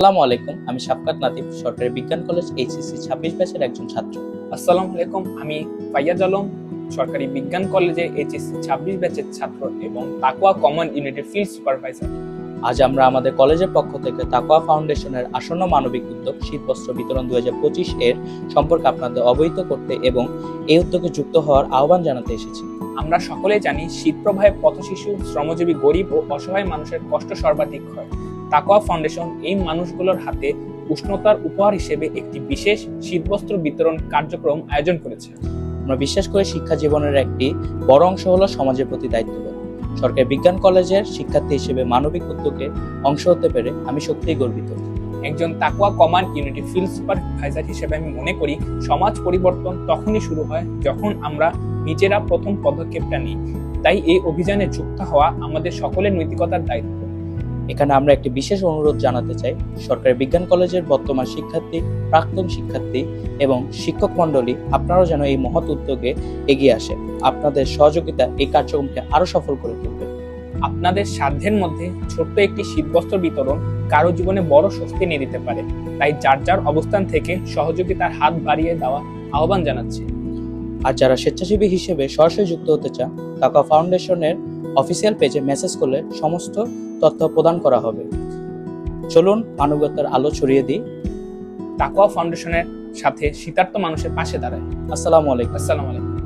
আসসালামু আলাইকুম আমি শাফকাত নাতিব সরকারি বিজ্ঞান কলেজ এইচএসসি ছাব্বিশ ব্যাচের একজন ছাত্র। আসসালামু আলাইকুম আমি ফাইয়াজ আলম সরকারি বিজ্ঞান কলেজে এইচএসসি ছাব্বিশ ব্যাচের ছাত্র এবং তাকুয়া কমন ইউনিটের ফিল্ড সুপারভাইজার আজ আমরা আমাদের কলেজের পক্ষ থেকে তাকোয়া ফাউন্ডেশনের আসন্ন মানবিক উদ্যোগ শীতবস্ত্র বিতরণ দুই হাজার পঁচিশ এর সম্পর্কে আপনাদের অবহিত করতে এবং এই উদ্যোগে যুক্ত হওয়ার আহ্বান জানাতে এসেছি। আমরা সকলেই জানি শীত প্রবাহে পথশিশু শ্রমজীবী গরিব ও অসহায় মানুষের কষ্ট সর্বাধিক হয়। তাকোয়া ফাউন্ডেশন এই মানুষগুলোর হাতে উষ্ণতার উপহার হিসেবে একটি বিশেষ শীতবস্ত্র বিতরণ কার্যক্রম আয়োজন করেছে। আমরা বিশ্বাস করি শিক্ষা জীবনের একটি বড় অংশ হলো সমাজের প্রতি দায়িত্ববোধ। সরকারি বিজ্ঞান কলেজের শিক্ষার্থী হিসেবে মানবিক উদ্যোগে অংশ হতে পেরে আমি সত্যিই গর্বিত। একজন তাকুয়া কমান্ড ইউনিটি ফিল্ড সুপারভাইজার হিসেবে আমি মনে করি সমাজ পরিবর্তন তখনই শুরু হয় যখন আমরা নিজেরা প্রথম পদক্ষেপটা নিই। তাই এই অভিযানে যুক্ত হওয়া আমাদের সকলের নৈতিকতার দায়িত্ব। এখানে আমরা একটি বিশেষ অনুরোধ জানাতে চাই। সরকারি বিজ্ঞান কলেজের বর্তমান শিক্ষার্থী, প্রাক্তন শিক্ষার্থী এবং শিক্ষক মণ্ডলী, আপনারাও যেন এই মহৎ উদ্যোগে এগিয়ে আসে আপনাদের সহযোগিতা এই কার্যক্রমকে আরও সফল করে তুলবে। আপনাদের সাধ্যের মধ্যে ছোট্ট একটি শীতবস্ত্র বিতরণ কারও জীবনে বড় স্বস্তি নিয়ে দিতে পারে। তাই যার যার অবস্থান থেকে সহযোগিতার হাত বাড়িয়ে দেওয়া আহ্বান জানাচ্ছি। আর যারা স্বেচ্ছাসেবী হিসেবে সরাসরি যুক্ত হতে চান টাকা ফাউন্ডেশনের অফিসিয়াল পেজে মেসেজ করলে সমস্ত তথ্য প্রদান করা হবে। চলুন মানবতার আলো ছড়িয়ে দিই। তাকুয়া ফাউন্ডেশনের সাথে শীতার্থ মানুষের পাশে দাঁড়ায় আসসালামু আলাইকুম। আসসালামু আলাইকুম।